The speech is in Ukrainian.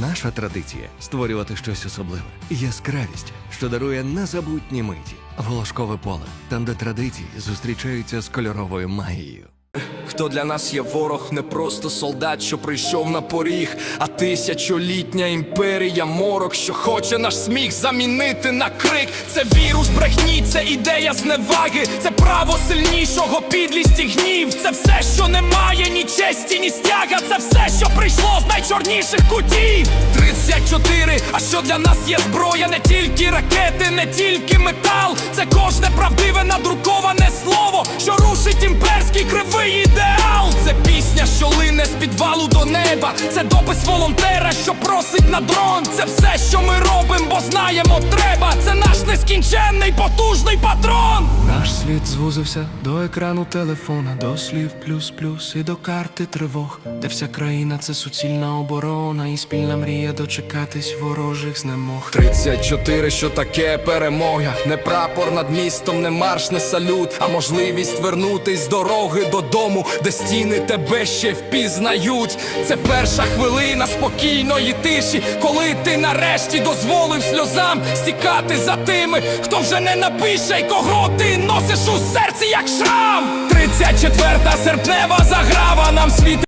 Наша традиція створювати щось особливе, яскравість, що дарує незабутні миті, волошкове поле, там, де традиції зустрічаються з кольоровою магією. Хто для нас є ворог, не просто солдат, що прийшов на поріг, а тисячолітня імперія морок, що хоче наш сміх замінити на крик. Це вірус брехні, це ідея зневаги, це право сильнішого, підлість і гнів. Це все, що немає, ні честі, ні стяга. Це все, що прийшло з найчорніших кутів. 34, а що для нас є зброя, не тільки ракети, не тільки метал. Це кожне правдиве надруковане імперський кривий ідеал. Це пісня, що лине з підвалу до неба. Це допис волонтера, що просить на дрон. Це все, що ми робимо, бо знаємо, треба. Це наш нескінченний потужний патрон. Світ звузився до екрану телефона, до слів плюс-плюс і до карти тривог, де вся країна це суцільна оборона, і спільна мрія дочекатись ворожих знемог. 34, що таке перемога, не прапор над містом, не марш, не салют, а можливість вернутись з дороги додому, де стіни тебе ще впізнають. Це перша хвилина спокійної тиші, коли ти нарешті дозволив сльозам стікати за тими, хто вже не напише, й кого ти носиш у серці, як шрам. 34 серпнева заграва нам світ.